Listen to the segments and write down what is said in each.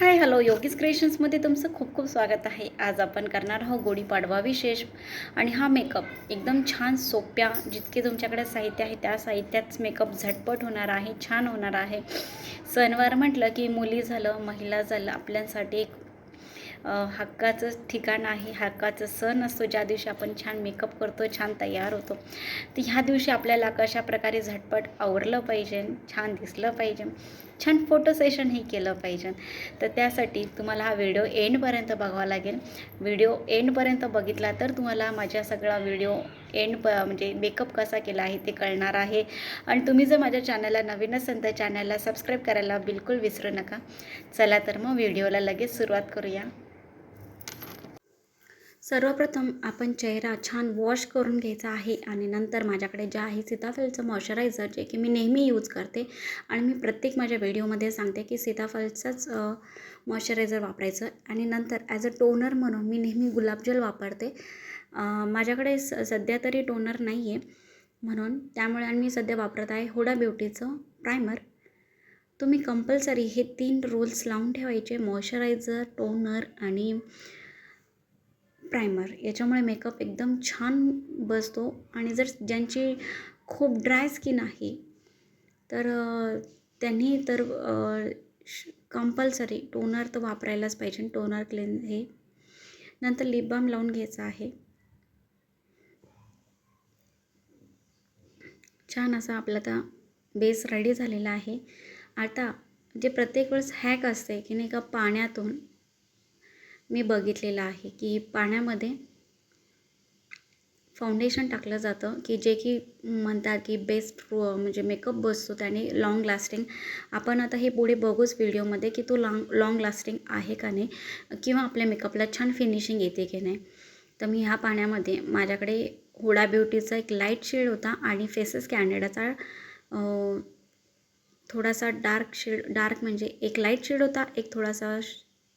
Hi hello. Yogis क्रिएशन्समध्ये तुमचं खूप खूप स्वागत आहे. आज आपण करणार आहोत गुढीपाडवा विशेष आणि हा मेकअप एकदम छान सोप्या जितके तुमच्याकडे साहित्य आहे त्या साहित्यात मेकअप झटपट होणार आहे छान होणार आहे. सणवार म्हटलं की मुली झालं महिला झालं आपल्यासाठी एक हक्काचं ठिकाण आहे हक्काचं सण असतो ज्या दिवशी आपण छान मेकअप करतो छान तयार होतो. तर ह्या दिवशी आपल्याला कशा प्रकारे झटपट आवरलं पाहिजे छान दिसलं पाहिजे. छान फोटो सेशनही केलं पाहिजे. तर त्यासाठी तुम्हाला हा व्हिडिओ एंडपर्यंत बघावा लागेल. व्हिडिओ एंडपर्यंत बघितला तर तुम्हाला माझ्या सगळा व्हिडिओ एंड प म्हणजे मेकअप कसा केला आहे ते कळणार आहे. आणि तुम्ही जर माझ्या चॅनलला नवीन असेल तर चॅनलला सबस्क्राईब करायला बिलकुल विसरू नका. चला तर मग व्हिडिओला लगेच सुरुवात करूया. सर्वप्रथम आपण चेहरा छान वॉश करून घ्यायचा आहे आणि नंतर माझ्याकडे जे आहे सीताफलचं मॉइश्चरायझर जे की मी नेहमी यूज करते. आणि मी प्रत्येक माझ्या व्हिडिओमध्ये सांगते की सीताफलचंच मॉइश्चरायझर वापरायचं. आणि नंतर ॲज अ टोनर म्हणून मी नेहमी गुलाबजल वापरते. माझ्याकडे स सध्या तरी टोनर नाही आहे म्हणून त्यामुळे आणि मी सध्या वापरत आहे हुडा ब्युटीचं प्रायमर तुम्ही कंपल्सरी हे तीन रोल्स लावून ठेवायचे. मॉइश्चरायझर टोनर आणि प्रायमर याच्यामुळे मेकअप एकदम छान बसतो. आणि जर ज्यांची खूप ड्राय स्किन आहे तर त्यांनी तर कंपल्सरी टोनर तर वापरायलाच पाहिजे. टोनर क्लीन हे. नंतर लिप बाम लावून घ्यायचा आहे. छान असा आपला आता बेस रेडी झालेला आहे. आता जे प्रत्येक वेळेस हॅक असते की नाही का पाण्यातून मी बघितलेलं आहे की पाण्यामध्ये फाउंडेशन टाकलं जातं की जे की म्हणतात की बेस्ट म्हणजे मेकअप बसतो त्याने लाँग लास्टिंग आपण आता हे पुढे बघूच व्हिडिओमध्ये की तो लाँग लाँग लास्टिंग आहे का नाही किंवा आपल्या मेकअपला छान फिनिशिंग येते की नाही. तर मी ह्या पाण्यामध्ये माझ्याकडे हुडा ब्युटीचा एक लाइट शेड होता आणि फेसेस कॅनडाचा थोडासा डार्क शेड डार्क म्हणजे एक लाइट शेड होता एक थोडासा श-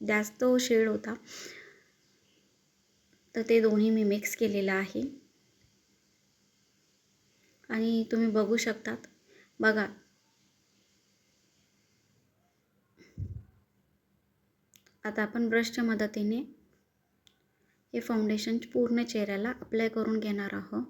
जास्त शेड होता. तर ते दोन्ही मी मिक्स केलेलं आहे. आणि तुम्ही बघू शकतात. बघा. आता आपण ब्रशच्या मदतीने हे फाउंडेशन पूर्ण चेहऱ्याला अप्लाय करून घेणार आहोत.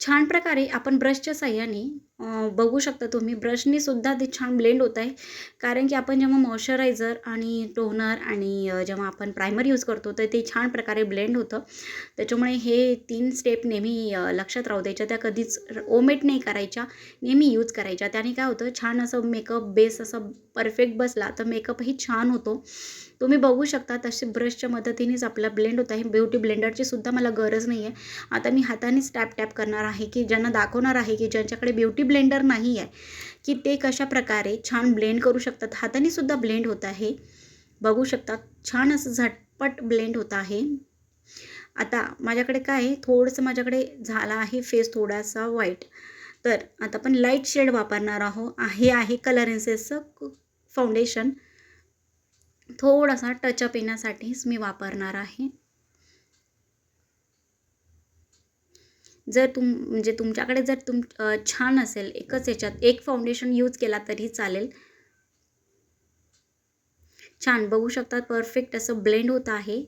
छान प्रकारे आपण ब्रशच्या साह्याने बघू शकता तुम्ही. ब्रशने सुद्धा ते छान ब्लेंड होत आहे. कारण की आपण जेव्हा मॉइश्चरायझर आणि टोनर आणि जेव्हा आपण प्रायमर यूज करतो तर ते छान प्रकारे ब्लेंड होतं. त्याच्यामुळे हे तीन स्टेप नेहमी लक्षात राहू द्यायच्या. त्या कधीच ओमेट नाही करायच्या. नेहमी यूज करायच्या. त्याने काय होतं छान असं मेकअप बेस असं परफेक्ट बसला तर मेकअपही छान होतो. तुम्ही बघू शकता तसे ब्रशच्या मदतीनेच आपला ब्लेंड होत आहे. ब्युटी ब्लेंडरची सुद्धा मला गरज नाही आहे आता मी हातानेच टॅप टॅप करणार आहे की ज्यांना दाखवणार आहे की ज्यांच्याकडे ब्युटी ब्लेंडर नाही आहे. की ते कशा प्रकारे छान ब्लेंड करू शकतात. हाताने सुद्धा ब्लेंड होत आहे. बघू शकतात छान असं झटपट ब्लेंड होत आहे. आता माझ्याकडे काय आहे? थोडंसं माझ्याकडे झाला आहे फेस थोडासा व्हाईट तर आता आपण लाइट शेड वापरणार आहोत. हे आहे कलर फाउंडेशन थोडासा टचअप येण्यासाठीच मी वापरणार आहे. जर तुम म्हणजे तुमच्याकडे जर तुम छान असेल एकच याच्यात एक फाउंडेशन यूज केला तरी चालेल. छान बघू शकतात परफेक्ट असं ब्लेंड होत आहे.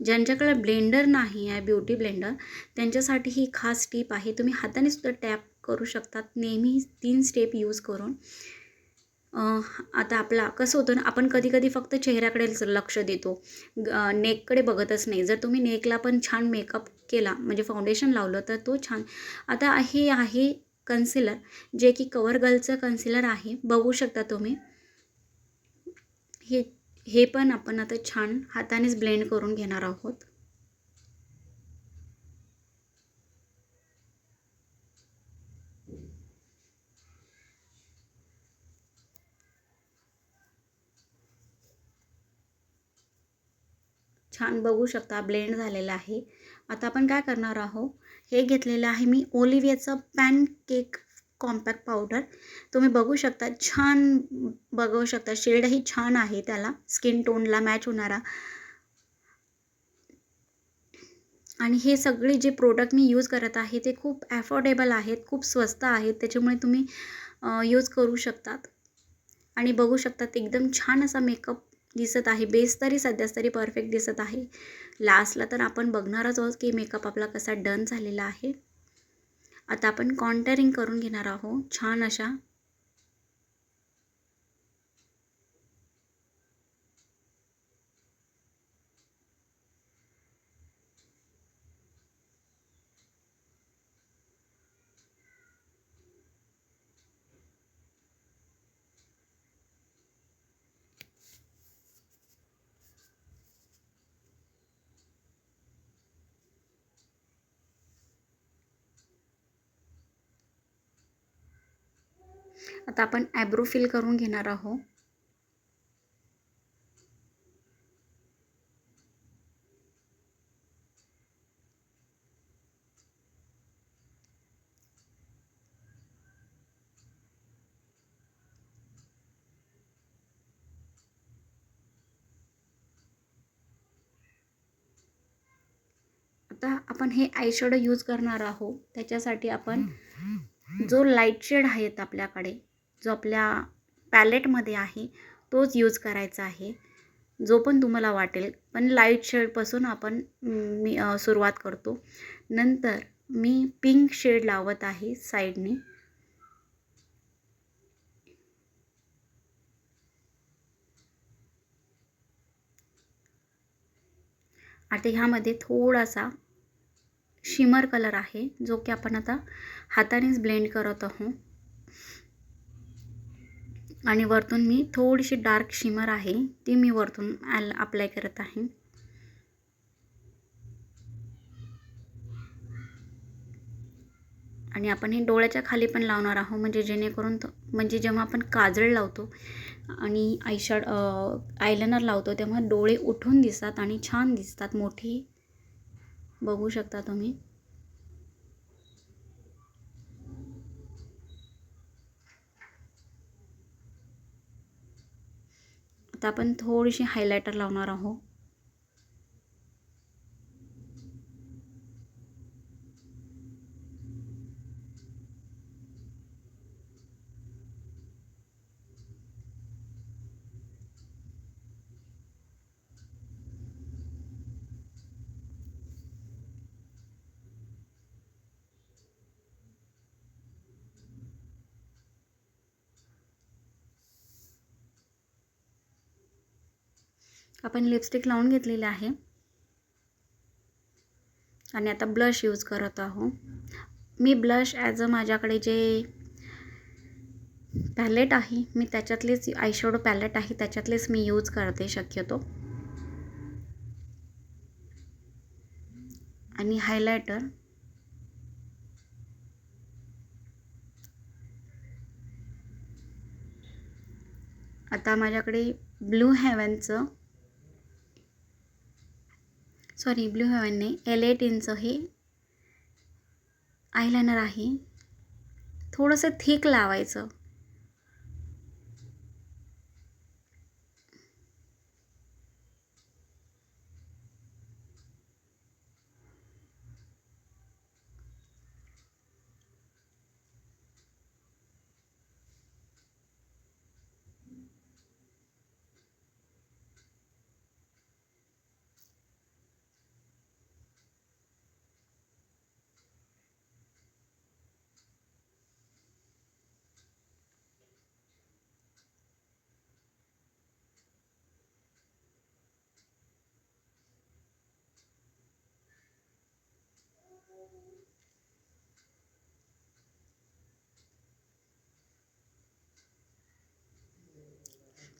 ज्यांच्याकडे ब्लेंडर नाही आहे ब्युटी ब्लेंडर त्यांच्यासाठी ही खास टीप आहे. तुम्ही हाताने सुद्धा टॅप करू शकतात. नेहमी तीन स्टेप यूज करून. आता आपला कसं होतं ना आपण कधी कधी फक्त चेहऱ्याकडेच लक्ष देतो. ग- नेककडे बघतच नाही. जर तुम्ही नेकला पण छान मेकअप केला म्हणजे फाउंडेशन लावलं तर तो छान. आता हे आहे कन्सिलर जे की कवर गर्लचं कन्सिलर आहे. बघू शकता तुम्ही. हे हे पण आपण आता छान हातानेच ब्लेंड करून घेणार आहोत. छान बघू शकता ब्लेंड झालेलं आहे. आता आपण काय करणार आहोत? हे घेतलेलं आहे मी ओलिव्हियाचं पॅन केक कॉम्पॅक्ट पावडर. तुम्ही बघू शकता छान बघू शकता शेडही छान आहे त्याला. स्किन टोनला मॅच होणारा. आणि हे सगळे जे प्रोडक्ट मी यूज करत आहे ते खूप ॲफोर्डेबल आहेत खूप स्वस्त आहेत. त्याच्यामुळे तुम्ही यूज करू शकतात. आणि बघू शकतात एकदम छान असा मेकअप दिसत आहे. बेस तरी सध्याच तरी परफेक्ट दिसत आहे. लास्टला तर आपण बघणारच आहोत की मेकअप आपला कसा डन झालेला आहे. आता आपण कॉन्टरिंग करून घेणार आहोत. छान अशा आता आपण ॲब्रो फिल करून घेणार आहोत. आता आपण हे आयशॅडो यूज करणार आहोत. त्याच्यासाठी आपण जो लाइट शेड आहेत आपल्याकडे जो आपल्या पॅलेटमध्ये आहे तोच यूज करायचा आहे. जो पण तुम्हाला वाटेल. पण लाइट शेडपासून आपण मी सुरुवात करतो. नंतर मी पिंक शेड लावत आहे साईडने आता ह्यामध्ये थोडासा शिमर कलर आहे जो की आपण आता हातानेच ब्लेंड करत आहोत. आणि वरतून मी थोडीशी डार्क शिमर आहे ती मी वरतून अप्लाय करत आहे. आणि आपण हे डोळ्याच्या खाली पण लावणार आहोत म्हणजे जेणेकरून म्हणजे जेव्हा आपण काजळ लावतो आणि आयशॅड आयलनर लावतो तेव्हा डोळे उठून दिसतात आणि छान दिसतात. मोठी बघू शकता तुम्ही. आता आपण थोडीशी हायलायटर लावणार आहोत. आपण लिपस्टिक लावून घेतलेले आहे. आणि आता ब्लश यूज करत आहो. मी ब्लश ॲज अ माझ्याकडे जे पॅलेट आहे मी त्याच्यातलेच आयशॅडो पॅलेट आहे त्याच्यातलेच मी यूज करते शक्यतो. आणि हायलायटर आता माझ्याकडे ब्लू हेवनचं सॉरी ब्ल्यू हेवन नाही एल एटीनचं हे आयलायनर आहे. थोडंसं थिक लावायचं.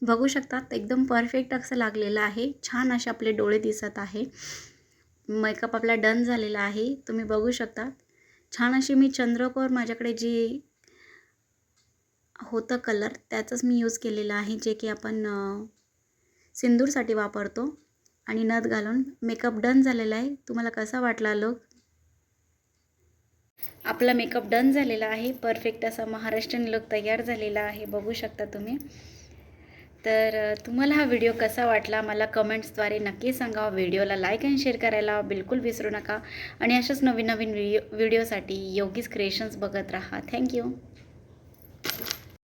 बघू शकतात एकदम परफेक्ट असं लागलेलं आहे. छान असे आपले डोळे दिसत आहे. मेकअप आपला डन झालेला आहे. तुम्ही बघू शकता. छान अशी मी चंद्रकोर माझ्याकडे जी होतं कलर त्याचंच मी यूज केलेलं आहे जे की आपण सिंदूरसाठी वापरतो. आणि नथ घालून मेकअप डन झालेला आहे. तुम्हाला कसा वाटला लोक आपला मेकअप डन झालेला आहे. परफेक्ट असा महाराष्ट्रीयन लुक तयार झालेला आहे. बघू शकता तुम्ही. तर तुम्हाला हा व्हिडिओ कसा वाटला मला कमेंट्सद्वारे नक्की सांगा. व्हिडिओला लाईक अँड शेअर करायला बिलकुल विसरू नका. आणि अशाच नवीन नवीन व्हिडिओ व्हिडिओसाठी योगीज क्रिएशन्स बघत राहा. Thank you